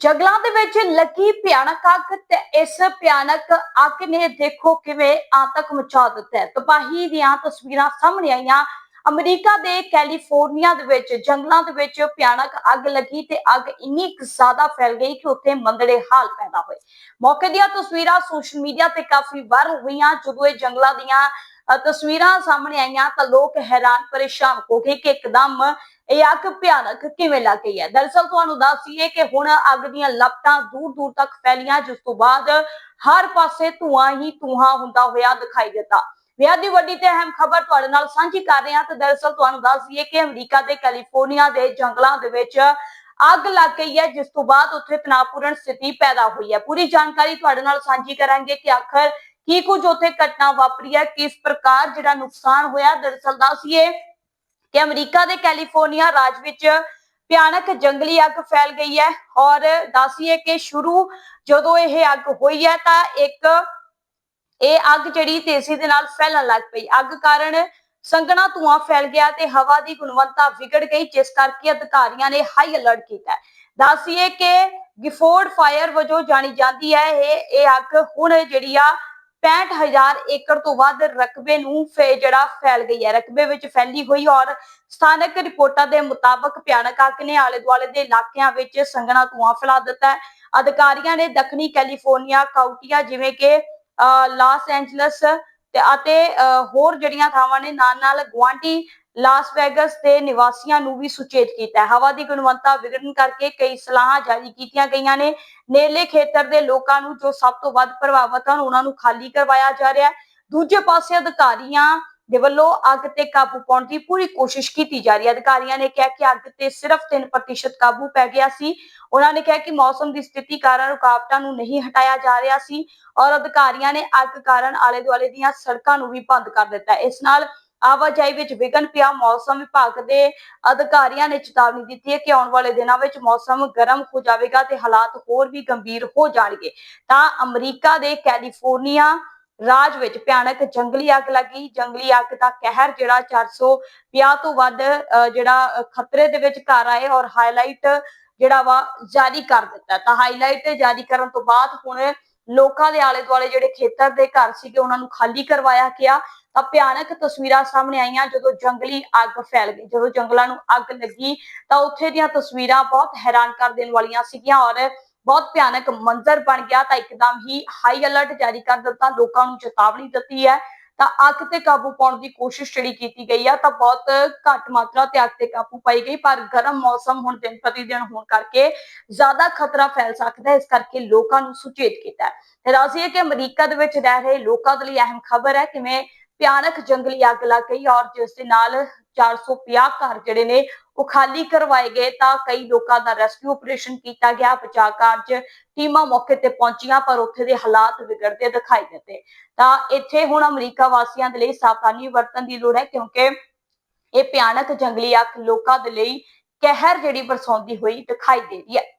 ਜੰਗਲਾਂ ਦੇ ਵਿੱਚ ਲੱਗੀ ਭਿਆਨਕ ਅੱਗ ਤੇ ਇਸ ਭਿਆਨਕ ਅੱਗ ਨੇ ਦੇਖੋ ਕਿਵੇਂ ਆਤੰਕ ਮਚਾ ਦਿੱਤਾ ਹੈ। ਤਬਾਹੀ ਦੀਆਂ ਤਸਵੀਰਾਂ ਸਾਹਮਣੇ ਆਈਆਂ। ਅਮਰੀਕਾ ਦੇ ਕੈਲੀਫੋਰਨੀਆ ਦੇ ਵਿੱਚ ਜੰਗਲਾਂ ਦੇ ਵਿੱਚ ਭਿਆਨਕ ਅੱਗ ਲੱਗੀ ਤੇ ਅੱਗ ਇੰਨੀ ਕੁ ਜ਼ਿਆਦਾ ਫੈਲ ਗਈ ਕਿ ਉੱਥੇ ਮੰਦੜੇ ਹਾਲ ਪੈਦਾ ਹੋਏ। ਮੌਕੇ ਦੀਆਂ ਤਸਵੀਰਾਂ ਸੋਸ਼ਲ ਮੀਡੀਆ ਤੇ ਕਾਫੀ ਵਾਇਰਲ ਹੋਈਆਂ। ਜਦੋਂ ਇਹ ਜੰਗਲਾਂ ਦੀਆਂ ਤਸਵੀਰਾਂ ਸਾਹਮਣੇ ਆਈਆਂ ਤਾਂ ਲੋਕ ਹੈਰਾਨ, ਪਰੇਸ਼ਾਨ ਹੋ ਗਏ ਕਿ ਇੱਕਦਮ ਇਹ ਅੱਗ ਭਿਆਨਕ ਕਿਵੇਂ ਲੱਗ ਗਈ ਹੈ? ਦਰਅਸਲ ਤੁਹਾਨੂੰ ਦੱਸੀਏ ਕਿ ਹੁਣ ਅੱਗ ਦੀਆਂ ਲਪਟਾਂ ਦੂਰ ਦੂਰ ਤੱਕ ਫੈਲੀਆਂ, ਜਿਸ ਤੋਂ ਬਾਅਦ ਹਰ ਪਾਸੇ ਧੂਆਂ ਹੀ ਧੂਆਂ ਹੁੰਦਾ ਹੋਇਆ ਦਿਖਾਈ ਦਿੱਤਾ। ਵਿਆਹ ਦੀ ਵੱਡੀ ਤੇ ਅਹਿਮ ਖਬਰ ਤੁਹਾਡੇ ਨਾਲ ਸਾਂਝੀ ਕਰ ਰਹੇ ਹਾਂ ਤੇ ਦਰਅਸਲ ਤੁਹਾਨੂੰ ਦੱਸ ਦਈਏ ਕਿ ਅਮਰੀਕਾ ਦੇ ਕੈਲੀਫੋਰਨੀਆ ਦੇ ਜੰਗਲਾਂ ਦੇ ਵਿੱਚ ਅੱਗ ਲੱਗ ਗਈ ਹੈ, ਜਿਸ ਤੋਂ ਬਾਅਦ ਉੱਥੇ ਤਣਾਅਪੂਰਨ ਸਥਿਤੀ ਪੈਦਾ ਹੋਈ ਹੈ। ਪੂਰੀ ਜਾਣਕਾਰੀ ਤੁਹਾਡੇ ਨਾਲ ਸਾਂਝੀ ਕਰਾਂਗੇ ਕਿ ਆਖਰ ਕੀ ਕੁਝ ਉੱਥੇ ਘਟਨਾ ਵਾਪਰੀ ਹੈ, ਕਿਸ ਪ੍ਰਕਾਰ ਜਿਹੜਾ ਨੁਕਸਾਨ ਹੋਇਆ। ਦਰਅਸਲ ਦੱਸੀਏ ਕਿ ਅਮਰੀਕਾ ਦੇ ਕੈਲੀਫੋਰਨੀਆ ਰਾਜ ਵਿੱਚ ਭਿਆਨਕ ਜੰਗਲੀ ਅੱਗ ਫੈਲ ਗਈ ਹੈ। ਔਰ ਦੱਸੀਏ ਕਿ ਸ਼ੁਰੂ ਜਦੋਂ ਇਹ ਅੱਗ ਹੋਈ ਹੈ ਤਾਂ ਇੱਕ ਇਹ ਅੱਗ ਜਿਹੜੀ ਤੇਜ਼ੀ ਦੇ ਨਾਲ ਫੈਲਣ ਲੱਗ ਪਈ। ਅੱਗ ਕਾਰਨ ਸੰਘਣਾ ਧੂਆਂ ਫੈਲ ਗਿਆ ਤੇ ਹਵਾ ਦੀ ਗੁਣਵੱਤਾ ਵਿਗੜ ਗਈ, ਜਿਸ ਕਰਕੇ ਅਧਿਕਾਰੀਆਂ ਨੇ ਹਾਈ ਅਲਰਟ ਕੀਤਾ ਹੈ। ਦੱਸੀਏ ਕਿ ਗਿਫੋਰਡ ਫਾਇਰ ਵਜੋਂ ਜਾਣੀ ਜਾਂਦੀ ਹੈ, ਇਹ ਇਹ ਅੱਗ ਹੁਣ ਜਿਹੜੀ ਆ 65000 ਏਕੜ ਤੋਂ ਵੱਧ ਰਕਬੇ ਨੂੰ ਫੇ ਜਿਹੜਾ ਫੈਲ ਗਈ ਹੈ। ਰਕਬੇ ਵਿੱਚ ਫੈਲੀ ਹੋਈ ਔਰ ਸਥਾਨਕ ਰਿਪੋਰਟਾਂ ਦੇ ਮੁਤਾਬਕ ਭਿਆਨਕ ਅੱਗ ਨੇ ਆਲੇ ਦੁਆਲੇ ਦੇ ਇਲਾਕਿਆਂ ਵਿੱਚ ਸੰਘਣਾ ਧੂਆਂ ਫੈਲਾ ਦਿੱਤਾ ਹੈ। ਅਧਿਕਾਰੀਆਂ ਨੇ ਦੱਖਣੀ ਕੈਲੀਫੋਰਨੀਆ ਕਾਉਂਟੀਆਂ ਜਿਵੇਂ ਕਿ ਅਹ, ਲਾਸ ਐਂਜਲਸ ਤੇ ਅਤੇ ਹੋਰ ਜਿਹੜੀਆਂ ਥਾਵਾਂ ਨੇ, ਨਾਲ ਨਾਲ ਗੁਆਂਢੀ ਲਾਸ ਵੈਗਸ ਦੇ ਨਿਵਾਸੀਆਂ ਨੂੰ ਵੀ ਸੁਚੇਤ ਕੀਤਾ ਹੈ। ਹਵਾ ਦੀ ਗੁਣਵੱਤਾ ਵਿਗੜਨ ਕਰਕੇ ਕਈ ਸਲਾਹਾਂ ਜਾਰੀ ਕੀਤੀਆਂ ਗਈਆਂ ਨੇ। ਨੇਲੇ ਖੇਤਰ ਦੇ ਲੋਕਾਂ ਨੂੰ ਜੋ ਸਭ ਤੋਂ ਵੱਧ ਪ੍ਰਭਾਵਿਤ ਹਨ, ਉਹਨਾਂ ਨੂੰ ਖਾਲੀ ਕਰਵਾਇਆ ਜਾ ਰਿਹਾ ਹੈ। ਦੂਜੇ ਪਾਸੇ ਅਧਿਕਾਰੀਆਂ ਦੇ ਵੱਲੋਂ ਅੱਗ ਤੇ ਕਾਬੂ ਪਾਉਣ ਦੀ ਪੂਰੀ ਕੋਸ਼ਿਸ਼ ਕੀਤੀ ਜਾ ਰਹੀ ਹੈ। ਅਧਿਕਾਰੀਆਂ ਨੇ ਕਿਹਾ ਕਿ ਅੱਗ ਤੇ ਸਿਰਫ 3% ਕਾਬੂ ਪੈ ਗਿਆ ਸੀ। ਉਹਨਾਂ ਨੇ ਕਿਹਾ ਕਿ ਮੌਸਮ ਦੀ ਸਥਿਤੀ ਕਾਰਨ ਰੁਕਾਵਟਾਂ ਨੂੰ ਨਹੀਂ ਹਟਾਇਆ ਜਾ ਰਿਹਾ ਸੀ ਔਰ ਅਧਿਕਾਰੀਆਂ ਨੇ ਅੱਗ ਕਾਰਨ ਆਲੇ ਦੁਆਲੇ ਦੀਆਂ ਸੜਕਾਂ ਨੂੰ ਵੀ ਬੰਦ ਕਰ ਦਿੱਤਾ ਇਸ ਨਾਲ ਆਵਾਜਾਈ ਵਿੱਚ ਵਿਘਨ ਪਿਆ। ਮੌਸਮ ਵਿਭਾਗ ਦੇ ਅਧਿਕਾਰੀਆਂ ਨੇ ਚੇਤਾਵਨੀ ਦਿੱਤੀ ਹੈ ਕਿ ਆਉਣ ਵਾਲੇ ਦਿਨਾਂ ਵਿੱਚ ਮੌਸਮ ਗਰਮ ਹੋ ਜਾਵੇਗਾ ਤੇ ਹਾਲਾਤ ਹੋਰ ਵੀ ਗੰਭੀਰ ਹੋ ਜਾਣਗੇ। ਤਾਂ ਅਮਰੀਕਾ ਦੇ ਕੈਲੀਫੋਰਨੀਆ ਰਾਜ ਵਿੱਚ ਭਿਆਨਕ ਜੰਗਲੀ ਅੱਗ ਲੱਗੀ। ਜੰਗਲੀ ਅੱਗ ਦਾ ਕਹਿਰ ਜਿਹੜਾ 450 ਤੋਂ ਵੱਧ ਜਿਹੜਾ ਖਤਰੇ ਦੇ ਵਿੱਚ ਘਰ ਆਏ ਔਰ ਹਾਈਲਾਈਟ ਜਿਹੜਾ ਵਾ ਜਾਰੀ ਕਰ ਦਿੱਤਾ। ਤਾਂ ਹਾਈਲਾਈਟ ਜਾਰੀ ਕਰਨ ਤੋਂ ਬਾਅਦ ਹੁਣ ਲੋਕਾਂ ਦੇ ਆਲੇ ਦੁਆਲੇ ਜਿਹੜੇ ਖੇਤਰ ਦੇ ਘਰ ਸੀਗੇ, ਉਹਨਾਂ ਨੂੰ ਖਾਲੀ ਕਰਵਾਇਆ ਗਿਆ। ਤਾਂ ਭਿਆਨਕ ਤਸਵੀਰਾਂ ਸਾਹਮਣੇ ਆਈਆਂ ਜਦੋਂ ਜੰਗਲੀ ਅੱਗ ਫੈਲ ਗਈ। ਜਦੋਂ ਜੰਗਲਾਂ ਨੂੰ ਅੱਗ ਲੱਗੀ ਤਾਂ ਉੱਥੇ ਦੀਆਂ ਤਸਵੀਰਾਂ ਬਹੁਤ ਹੈਰਾਨ ਕਰ ਦੇਣ ਵਾਲੀਆਂ ਸੀਗੀਆਂ ਔਰ ਬਹੁਤ ਭਿਆਨਕ ਮੰਜ਼ਰ ਬਣ ਗਿਆ ਤਾਂ ਇੱਕਦਮ ਹੀ ਹਾਈ ਅਲਰਟ ਜਾਰੀ ਕਰ ਦਿੱਤਾ, ਲੋਕਾਂ ਨੂੰ ਚੇਤਾਵਨੀ ਦਿੱਤੀ ਹੈ। ਤਾਂ ਅੱਗ ਤੇ ਕਾਬੂ ਪਾਉਣ ਦੀ ਕੋਸ਼ਿਸ਼ ਜਿਹੜੀ ਕੀਤੀ ਗਈ ਆ ਤਾਂ ਬਹੁਤ ਘੱਟ ਮਾਤਰਾ ਤੇ ਅੱਗ ਤੇ ਕਾਬੂ ਪਾਈ ਗਈ, ਪਰ ਗਰਮ ਮੌਸਮ ਹੁਣ ਦਿਨ ਪ੍ਰਤੀ ਦਿਨ ਹੋਣ ਕਰਕੇ ਜ਼ਿਆਦਾ ਖਤਰਾ ਫੈਲ ਸਕਦਾ ਹੈ। ਇਸ ਕਰਕੇ ਲੋਕਾਂ ਨੂੰ ਸੁਚੇਤ ਕੀਤਾ ਹੈ। ਤੇ ਦੱਸੀਏ ਕਿ ਅਮਰੀਕਾ ਦੇ ਵਿੱਚ ਰਹਿ ਰਹੇ ਲੋਕਾਂ ਦੇ ਲਈ ਅਹਿਮ ਖਬਰ ਹੈ, ਕਿਵੇਂ ਭਿਆਨਕ ਜੰਗਲੀ ਅੱਗ ਲੱਗ ਗਈ ਔਰ ਜਿਸ ਦੇ ਨਾਲ 450 ਘਰ ਜਿਹੜੇ ਨੇ, ਉਹ ਖਾਲੀ ਕਰਵਾਏ ਗਏ ਤਾਂ ਕਈ ਲੋਕਾਂ ਦਾ ਰੈਸਕਿਊ ਆਪਰੇਸ਼ਨ ਕੀਤਾ ਗਿਆ, ਬਚਾਅ ਕਾਰਜ ਟੀਮਾਂ ਮੌਕੇ ਤੇ ਪਹੁੰਚੀਆਂ, ਪਰ ਉੱਥੇ ਦੇ ਹਾਲਾਤ ਵਿਗੜਦੇ ਦਿਖਾਈ ਦਿੱਤੇ। ਤਾਂ ਇੱਥੇ ਹੁਣ ਅਮਰੀਕਾ ਵਾਸੀਆਂ ਦੇ ਲਈ ਸਾਵਧਾਨੀ ਵਰਤਣ ਦੀ ਲੋੜ ਹੈ, ਕਿਉਂਕਿ ਇਹ ਭਿਆਨਕ ਜੰਗਲੀ ਅੱਗ ਲੋਕਾਂ ਦੇ ਲਈ ਕਹਿਰ ਜਿਹੜੀ ਬਰਸਾਉਂਦੀ ਹੋਈ ਦਿਖਾਈ ਦੇ ਰਹੀ ਹੈ।